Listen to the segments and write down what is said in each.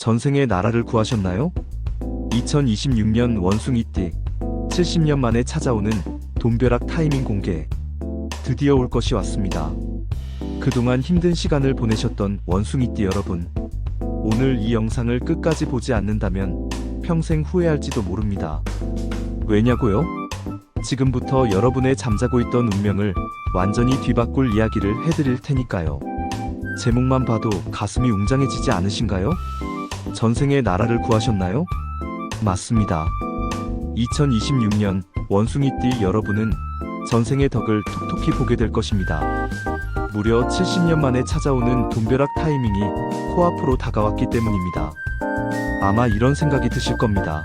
전생에 나라를 구하셨나요? 2026년 원숭이띠 70년 만에 찾아오는 돈벼락 타이밍 공개 드디어 올 것이 왔습니다. 그동안 힘든 시간을 보내셨던 원숭이띠 여러분 오늘 이 영상을 끝까지 보지 않는다면 평생 후회할지도 모릅니다. 왜냐고요? 지금부터 여러분의 잠자고 있던 운명을 완전히 뒤바꿀 이야기를 해드릴 테니까요. 제목만 봐도 가슴이 웅장해지지 않으신가요? 전생에 나라를 구하셨나요? 맞습니다. 2026년 원숭이띠 여러분은 전생의 덕을 톡톡히 보게 될 것입니다. 무려 70년 만에 찾아오는 돈벼락 타이밍이 코앞으로 다가왔기 때문입니다. 아마 이런 생각이 드실 겁니다.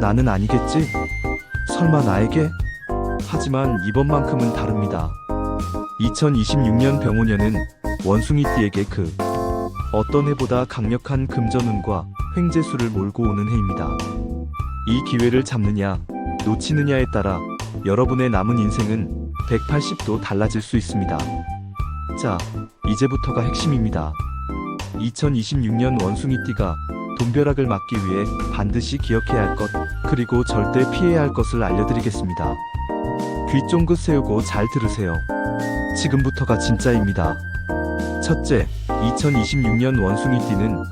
나는 아니겠지? 설마 나에게? 하지만 이번만큼은 다릅니다. 2026년 병오년은 원숭이띠에게 그 어떤 해보다 강력한 금전운과 횡재수를 몰고 오는 해입니다. 이 기회를 잡느냐, 놓치느냐에 따라 여러분의 남은 인생은 180도 달라질 수 있습니다. 자, 이제부터가 핵심입니다. 2026년 원숭이띠가 돈벼락을 막기 위해 반드시 기억해야 할 것, 그리고 절대 피해야 할 것을 알려드리겠습니다. 귀 쫑긋 세우고 잘 들으세요. 지금부터가 진짜입니다. 첫째, 2026년 원숭이띠는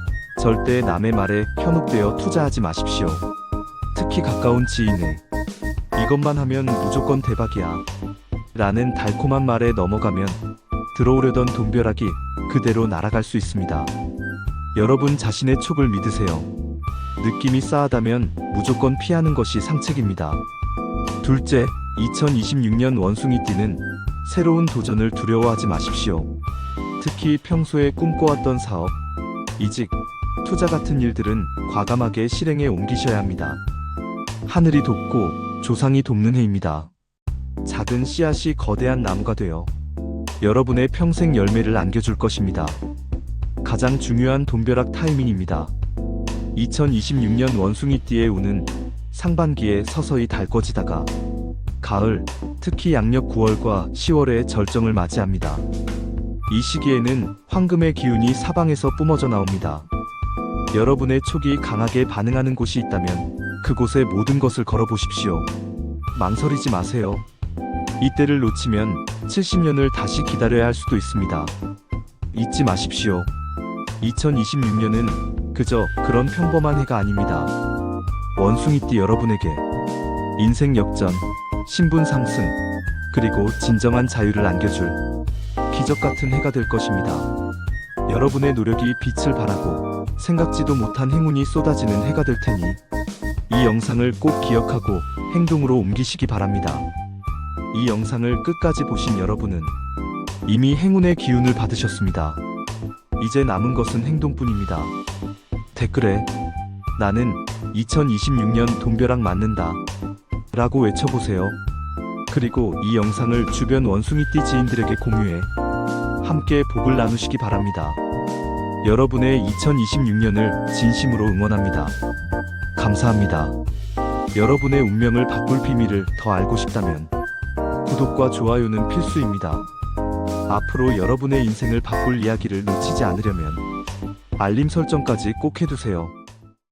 절대 남의 말에 현혹되어 투자하지 마십시오. 특히 가까운 지인의 이것만 하면 무조건 대박이야. 라는 달콤한 말에 넘어가면 들어오려던 돈벼락이 그대로 날아갈 수 있습니다. 여러분 자신의 촉을 믿으세요. 느낌이 싸하다면 무조건 피하는 것이 상책입니다. 둘째, 2026년 원숭이띠는 새로운 도전을 두려워하지 마십시오. 특히 평소에 꿈꿔왔던 사업, 이직, 투자 같은 일들은 과감하게 실행에 옮기셔야 합니다. 하늘이 돕고 조상이 돕는 해입니다. 작은 씨앗이 거대한 나무가 되어 여러분의 평생 열매를 안겨줄 것입니다. 가장 중요한 돈벼락 타이밍입니다. 2026년 원숭이띠의 운은 상반기에 서서히 달궈지다가 가을, 특히 양력 9월과 10월에 절정을 맞이합니다. 이 시기에는 황금의 기운이 사방에서 뿜어져 나옵니다. 여러분의 촉이 강하게 반응하는 곳이 있다면 그곳에 모든 것을 걸어보십시오. 망설이지 마세요. 이때를 놓치면 70년을 다시 기다려야 할 수도 있습니다. 잊지 마십시오. 2026년은 그저 그런 평범한 해가 아닙니다. 원숭이띠 여러분에게 인생 역전, 신분 상승, 그리고 진정한 자유를 안겨줄 기적 같은 해가 될 것입니다. 여러분의 노력이 빛을 발하고 생각지도 못한 행운이 쏟아지는 해가 될 테니 이 영상을 꼭 기억하고 행동으로 옮기시기 바랍니다. 이 영상을 끝까지 보신 여러분은 이미 행운의 기운을 받으셨습니다. 이제 남은 것은 행동뿐입니다. 댓글에 나는 2026년 돈벼락 맞는다 라고 외쳐보세요. 그리고 이 영상을 주변 원숭이띠 지인들에게 공유해 함께 복을 나누시기 바랍니다. 여러분의 2026년을 진심으로 응원합니다. 감사합니다. 여러분의 운명을 바꿀 비밀을 더 알고 싶다면 구독과 좋아요는 필수입니다. 앞으로 여러분의 인생을 바꿀 이야기를 놓치지 않으려면 알림 설정까지 꼭 해두세요.